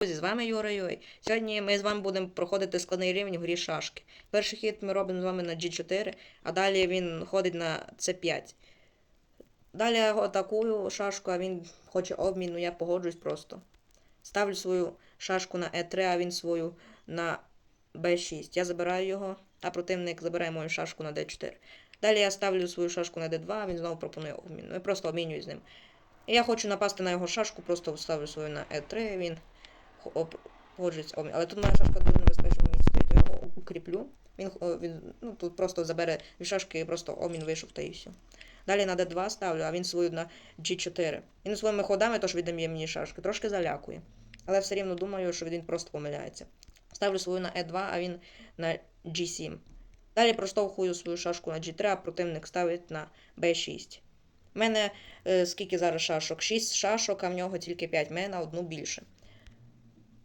Друзі, з вами Юра Юй. Сьогодні ми з вами будемо проходити складний рівень в грі шашки. Перший хід ми робимо з вами на G4, а далі він ходить на C5. Далі я атакую шашку, а він хоче обмін, ну я погоджуюсь просто. Ставлю свою шашку на E3, а він свою на B6. Я забираю його, а противник забирає мою шашку на D4. Далі я ставлю свою шашку на D2, а він знову пропонує обмін. Ну, Я просто обмінююсь з ним. І я хочу напасти на його шашку, просто ставлю свою на E3, він хо- обмін. Але тут моя шашка дуже небезпечному місці стоїть, то я його укріплю. Він, він ну, тут просто забере від шашки і просто обмін вийшов та і все. Далі на D2 ставлю, а він свою на G4. Він своїми ходами теж віддає мені шашки, трошки залякує. Але все рівно думаю, що він просто помиляється. Ставлю свою на E2, а він на G7. Далі проштовхую свою шашку на G3, а противник ставить на B6. У мене е, скільки зараз шашок? 6 шашок, а в нього тільки 5. У мене на одну більше.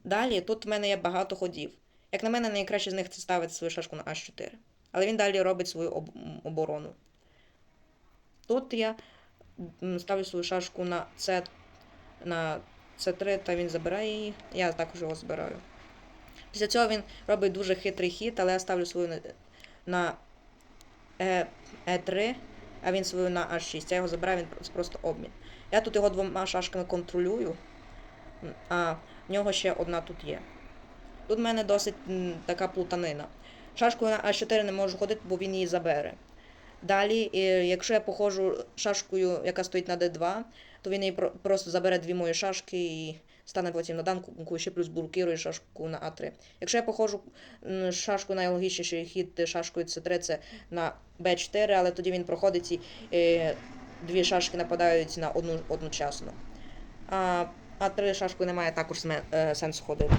Далі тут в мене є багато ходів. Як на мене, найкраще з них це ставити свою шашку на H4. Але він далі робить свою об- оборону. Тут я ставлю свою шашку на C, на C3, та він забирає її. Я також його збираю. Після цього він робить дуже хитрий хід, але я ставлю свою на, на E, E3, а він свою на H6. Я його забираю, він просто обмін. Я тут його двома шашками контролюю, а в нього ще одна тут є. Тут в мене досить м, така плутанина. Шашкою на А4 не можу ходити, бо він її забере. Далі, е, якщо я походжу шашкою, яка стоїть на D2, то він її про- просто забере дві мої шашки і стане потім на данку, ще плюс блокирує шашку на А3. Якщо я походжу шашку найлогічніший хід е, шашкою С3, це на Б4, але тоді він проходить і е, дві шашки нападають на одну одночасно. А А3 шашкою немає також е, сенсу ходити.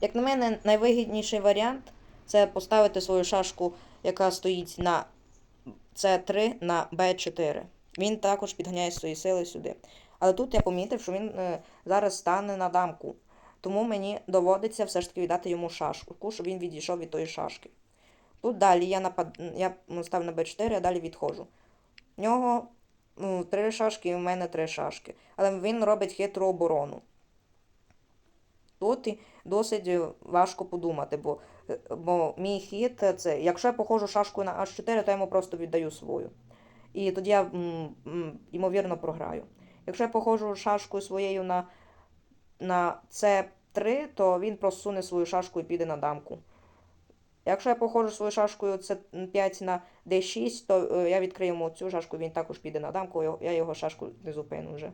Як на мене, найвигідніший варіант це поставити свою шашку, яка стоїть на С3 на Б4. Він також підганяє свої сили сюди. Але тут я помітив, що він е, зараз стане на дамку. Тому мені доводиться все ж таки віддати йому шашку, щоб він відійшов від тої шашки. Тут далі я напад... я ставлю на Б4, а далі відходжу. В нього ну, три шашки, і в мене три шашки. Але він робить хитру оборону. Тут досить важко подумати, бо, бо мій хід це, якщо я походжу шашкою на H4, то я йому просто віддаю свою. І тоді я м, м, ймовірно програю. Якщо я походжу шашкою своєю на, на C3, то він просуне свою шашку і піде на дамку. Якщо я походжу свою шашкою C5 на D6, то е, я відкрию йому цю шашку, він також піде на дамку, я- його шашку не зупину вже.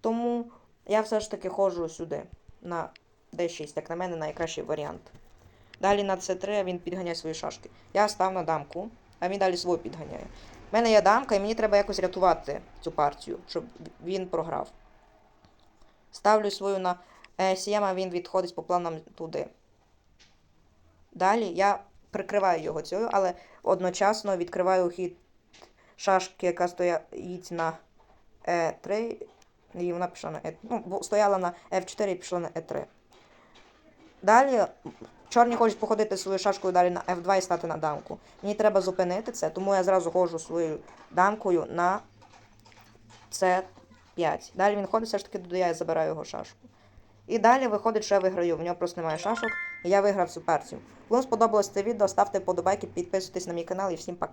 Тому я все ж таки ходжу сюди на D6, як на мене, найкращий варіант. Далі на C3 він підганяє свої шашки. Я став на дамку, а він далі свою підганяє. У мене є дамка, і мені треба якось рятувати цю партію, щоб він програв. Ставлю свою на E7, а він відходить по планам туди. Далі я прикриваю його цією, але одночасно відкриваю хід шашки, яка стоїть на E3, і вона пішла на E3. Ну, стояла на F4 і пішла на E3. Далі чорні хочуть походити свою шашкою далі на F2 і стати на дамку. Мені треба зупинити це, тому я зразу ходжу своєю дамкою на C5. Далі він ходить, все ж таки туди я забираю його шашку. І далі виходить, що я виграю. В нього просто немає шашок, я виграв цю партію. Кому сподобалось це відео, ставте вподобайки, підписуйтесь на мій канал і всім пока.